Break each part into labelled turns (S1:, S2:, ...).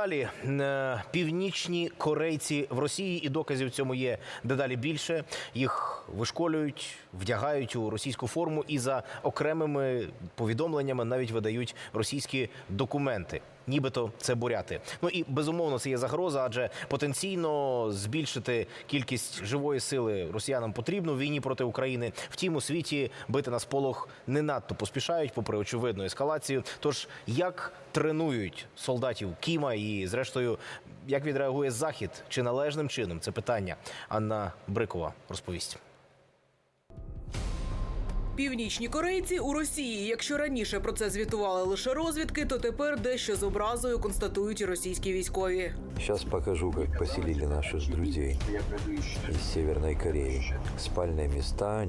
S1: далі. Е, Північні корейці в Росії і доказів цьому є дедалі більше. Їх вишколюють, вдягають у російську форму і за окремими повідомленнями навіть видають російські документи. Нібито це буряти. Ну і безумовно це є загроза, адже потенційно збільшити кількість живої сили росіянам потрібно в війні проти України. Втім, у світі бити на сполох не надто поспішають, попри очевидну ескалацію. Тож як тренують солдатів Кіма і, зрештою, як відреагує Захід чи належним чином? Це питання. Анна Брикова розповість.
S2: Північні корейці у Росії. Якщо раніше про це звітували лише розвідки, то тепер дещо з образою констатують російські військові.
S3: Зараз покажу, як поселили наших друзів із Северної Кореї. Спальні міста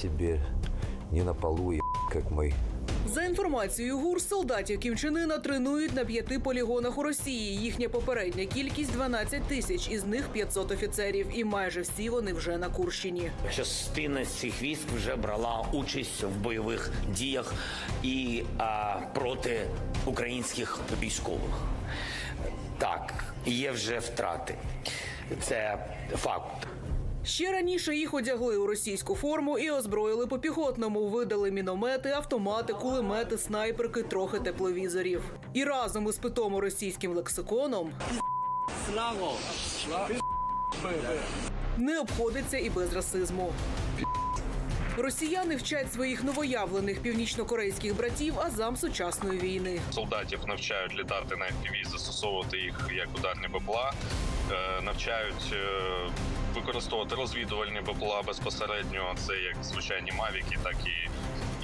S3: себе, не на полу, як как мы.
S2: За інформацією ГУР, солдатів Кім Чен Ына тренують на п'яти полігонах у Росії. Їхня попередня кількість 12 тисяч, із них 500 офіцерів, і майже всі вони вже на Курщині.
S4: Частина цих військ вже брала участь в бойових діях і а, проти українських військових. Так, є вже втрати. Це факт.
S2: Ще раніше їх одягли у російську форму і озброїли по піхотному. Видали міномети, автомати, кулемети, снайперки, трохи тепловізорів. І разом із питому російським лексиконом не обходиться і без расизму. Росіяни вчать своїх новоявлених північнокорейських братів азам сучасної війни.
S5: солдатів навчають літати на FPV, застосовувати їх як ударні БПЛА, е, навчають е, використовувати розвідувальні БПЛА безпосередньо. Це як звичайні мавіки, так і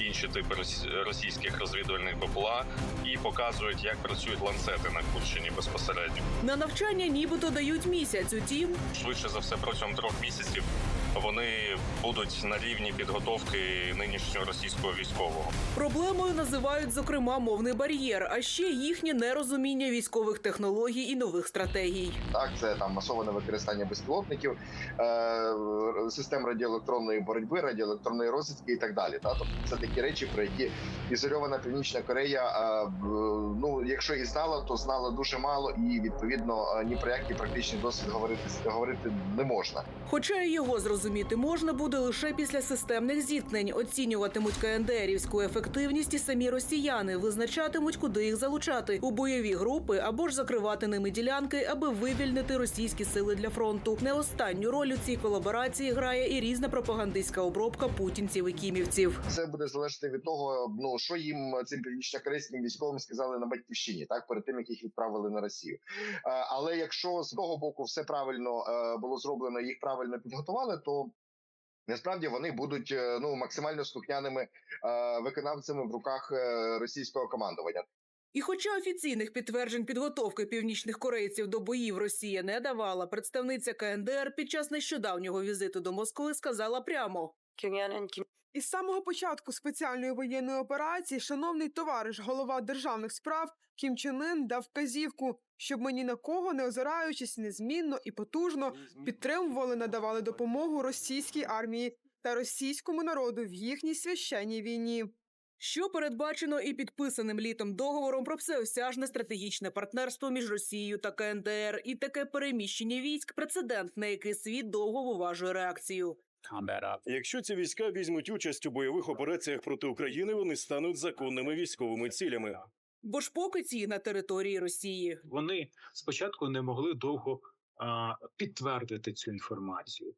S5: інші типи рос- російських розвідувальних БПЛА, і показують, як працюють ланцети на Курщині безпосередньо.
S2: На навчання нібито дають місяць. Утім,
S5: Швидше за все, протягом трьох місяців вони будуть на рівні підготовки нинішнього російського військового.
S2: Проблемою називають зокрема мовний бар'єр, а ще їхнє нерозуміння військових технологій і нових стратегій.
S6: Так, це там масоване використання безпілотників, е, систем радіоелектронної боротьби, радіоелектронної розвідки і так далі. Та? Тобто це такі речі, про які ізольована Північна Корея, е, ну якщо і знала, то знала дуже мало, і відповідно е, ні про який практичний досвід говорити говорити не можна.
S2: Хоча його зрозуміти можна буде лише після системних зіткнень. Оцінюватимуть КНДРівську ефективність і самі росіяни визначатимуть, куди їх залучати у бойові групи або ж закривати ними ділянки, аби вивільнити російські сили для фронту. Не останню роль у цій колаборації грає і різна пропагандистська обробка путінців і кімівців.
S6: Це буде залежати від того, ну що їм цим північнокорейським військовим сказали на батьківщині, так перед тим як їх відправили на Росію. Е, Але якщо з того боку все правильно е, було зроблено, їх правильно підготували, то насправді вони будуть е, ну максимально слухняними е, виконавцями в руках е, російського командування.
S2: І хоча офіційних підтверджень підготовки північних корейців до боїв Росія не давала, представниця КНДР під час нещодавнього візиту до Москви сказала прямо:
S7: Із самого початку спеціальної воєнної операції шановний товариш, голова державних справ Кім Чен Ын дав вказівку, щоб ми ні на кого не озираючись незмінно і потужно підтримували, надавали допомогу російській армії та російському народу в їхній священній війні.
S2: що передбачено і підписаним літом договором про всеосяжне стратегічне партнерство між Росією та КНДР, і таке переміщення військ прецедент, на який світ довго виважує реакцію.
S8: Якщо ці війська візьмуть участь у бойових операціях проти України, вони стануть законними військовими цілями.
S2: Бо ж поки ці на території Росії.
S9: вони спочатку не могли довго а, підтвердити цю інформацію,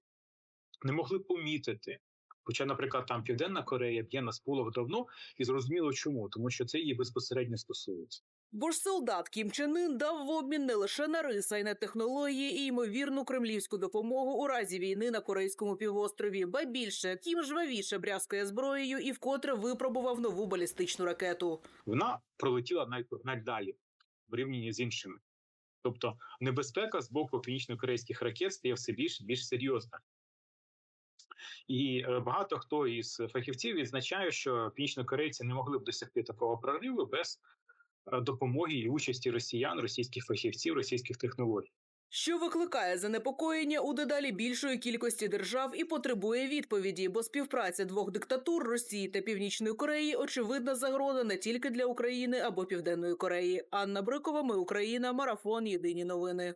S9: не могли помітити. Хоча, наприклад, там Південна Корея б'є на сполох давно, і зрозуміло чому, тому що це її безпосередньо стосується.
S2: Бо ж солдат Кім Чен Ын дав в обмін не лише на риса й на технології і ймовірну кремлівську допомогу у разі війни на корейському півострові. Ба більше Кім жвавіше брязкає зброєю і вкотре випробував нову балістичну ракету.
S9: Вона пролетіла навіть, в порівнянні з іншими. Тобто небезпека з боку північно-корейських ракет стає все більш більш серйозна. І е, багато хто із фахівців відзначає, що північно-корейці не могли б досягти такого прориву без допомоги і участі росіян, російських фахівців, російських технологій.
S2: Що викликає занепокоєння у дедалі більшої кількості держав і потребує відповіді, бо співпраця двох диктатур Росії та Північної Кореї очевидна загроза не тільки для України або Південної Кореї. Анна Брикова, ми Україна, марафон. Єдині новини.